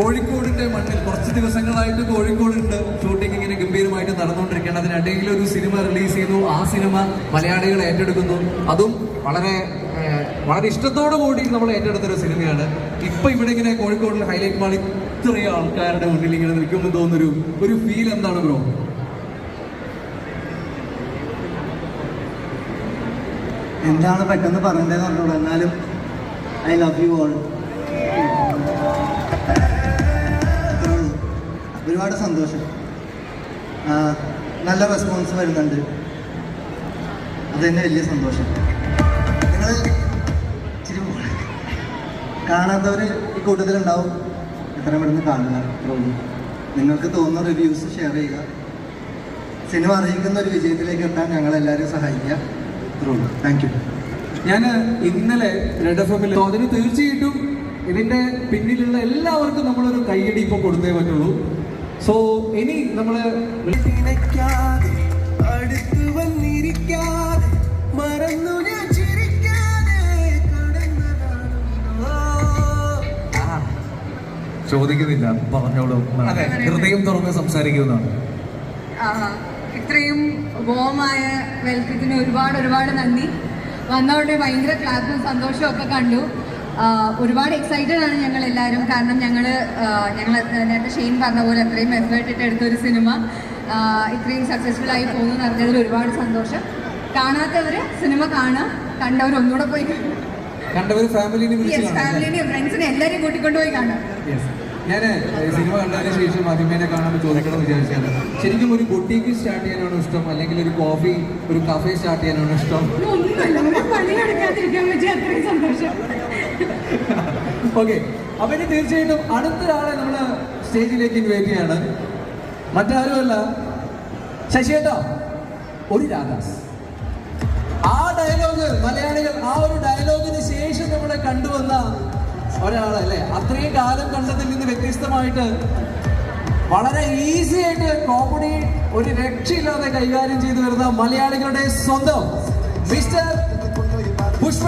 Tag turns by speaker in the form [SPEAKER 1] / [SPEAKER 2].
[SPEAKER 1] കോഴിക്കോടിന്റെ മണ്ണിൽ കുറച്ച് ദിവസങ്ങളായിട്ട് കോഴിക്കോടുണ്ട്. ഷൂട്ടിംഗ് ഇങ്ങനെ ഗംഭീരമായിട്ട് നടന്നുകൊണ്ടിരിക്കുകയാണ്. അതിനിടയിൽ ഒരു സിനിമ റിലീസ് ചെയ്തു. ആ സിനിമ മലയാളികൾ ഏറ്റെടുക്കുന്നു. അതും വളരെ വളരെ ഇഷ്ടത്തോടു കൂടി നമ്മൾ ഏറ്റെടുത്തൊരു സിനിമയാണ്. ഇപ്പൊ ഇവിടെ ഇങ്ങനെ കോഴിക്കോടിൽ ഹൈലൈറ്റ് മാളി ഇത്രയും ആൾക്കാരുടെ മുന്നിൽ ഇങ്ങനെ നിൽക്കുമ്പോൾ തോന്നുന്നൊരു ഒരു ഫീൽ എന്താണ് ബ്രോ
[SPEAKER 2] എന്താണ് പെട്ടെന്ന് പറയേണ്ടതെന്ന് പറഞ്ഞോളൂ എന്നാലും ഐ ലവ് യു ഓൾ ഒരുപാട് സന്തോഷം. നല്ല റെസ്പോൺസ് വരുന്നുണ്ട്. അത് തന്നെ വലിയ സന്തോഷം. നിങ്ങൾ ഇച്ചിരി. കാണാത്തവർ ഈ കൂട്ടത്തിലുണ്ടാവും. എത്രയും പെട്ടെന്ന് കാണുക നിങ്ങൾക്ക് തോന്നുന്ന റിവ്യൂസ് ഷെയർ ചെയ്യുക. സിനിമ അറിയിക്കുന്ന ഒരു വിജയത്തിലേക്ക് എത്താൻ ഞങ്ങളെല്ലാവരും സഹായിക്കുക. ഇത്രയുള്ളൂ താങ്ക് യു
[SPEAKER 1] ഞാൻ ഇന്നലെ റെഡ് എഫ് എമ്മിൽ അതിന് തീർച്ചയായിട്ടും ഇതിന്റെ പിന്നിലുള്ള എല്ലാവർക്കും നമ്മളൊരു കൈയടി ഇപ്പോൾ കൊടുത്തേ പറ്റുള്ളൂ. സോ ഇനി നമ്മൾ
[SPEAKER 3] നിനയ്ക്കാതെ അടുത്തു വന്നിരിക്കാതെ മറന്നു ഞാൻ
[SPEAKER 4] ചോദിക്കുന്നില്ല പറഞ്ഞോളൂ. ഹൃദയം തുറന്ന് സംസാരിക്കുന്നതാണ്.
[SPEAKER 5] ഇത്രയും വോമായ വെൽക്കത്തിന് ഒരുപാട് ഒരുപാട് നന്ദി. വന്നവരുടെ ഭയങ്കര ക്ലാസ്സും സന്തോഷവും ഒക്കെ കണ്ടു. ഒരുപാട് എക്സൈറ്റഡ് ആണ് ഞങ്ങൾ എല്ലാവരും കാരണം ഞങ്ങൾ ഞങ്ങൾ നേരത്തെ ഷെയിൻ പറഞ്ഞ പോലെ അത്രയും എഫേർട്ട് ഇട്ട് എടുത്തൊരു സിനിമ ഇത്രയും സക്സസ്ഫുൾ ആയി പോകുന്നു എന്ന് അറിഞ്ഞതിൽ ഒരുപാട് സന്തോഷം. കാണാത്തവർ സിനിമ കാണാം കണ്ടവർ ഒന്നുകൂടെ പോയി
[SPEAKER 1] കണ്ടവർ ഫാമിലിനെ
[SPEAKER 5] ഫാമിലിനെയും ഫ്രണ്ട്സിനെ എല്ലാവരെയും കൂട്ടിക്കൊണ്ട് പോയി കാണാം
[SPEAKER 1] ഞാൻ സിനിമ കണ്ടതിന് ശേഷം ആദ്യമേനെ കാണാൻ ചോദിക്കണമെന്ന് വിചാരിച്ചാണ്. ശരിക്കും ഒരു ബൊട്ടീക്ക് സ്റ്റാർട്ട് ചെയ്യാനാണോ ഇഷ്ടം? അല്ലെങ്കിൽ ഒരു കോഫി ഒരു കഫേ സ്റ്റാർട്ട് ചെയ്യാനാണോ ഇഷ്ടം?
[SPEAKER 5] ഒന്നുമല്ല ഒരു പണി നടക്കാതിരിക്കാൻ പറ്റിയ അത്രയും സന്തോഷം.
[SPEAKER 1] ഓക്കെ അപ്പൊ ഇനി തീർച്ചയായിട്ടും അടുത്ത ഒരാളെ നമ്മൾ സ്റ്റേജിലേക്ക് ഇൻവൈറ്റ് ചെയ്യാണ്. മറ്റാരുമല്ല. ശശിയേട്ടോ ഒരു രാധാസ് ആ ഡയലോഗ് മലയാളികൾ ആ ഒരു ഡയലോഗിന് ശേഷം നമ്മളെ കണ്ടുവന്ന ഒരാളല്ലേ? അത്രയും കാലം കണ്ടതിൽ നിന്ന് വ്യത്യസ്തമായിട്ട് വളരെ ഈസി ആയിട്ട് കോമഡി ഒരു രക്ഷയില്ലാതെ കൈകാര്യം ചെയ്തു വരുന്ന മലയാളികളുടെ സ്വന്തം മിസ്റ്റർ പുഷ്പ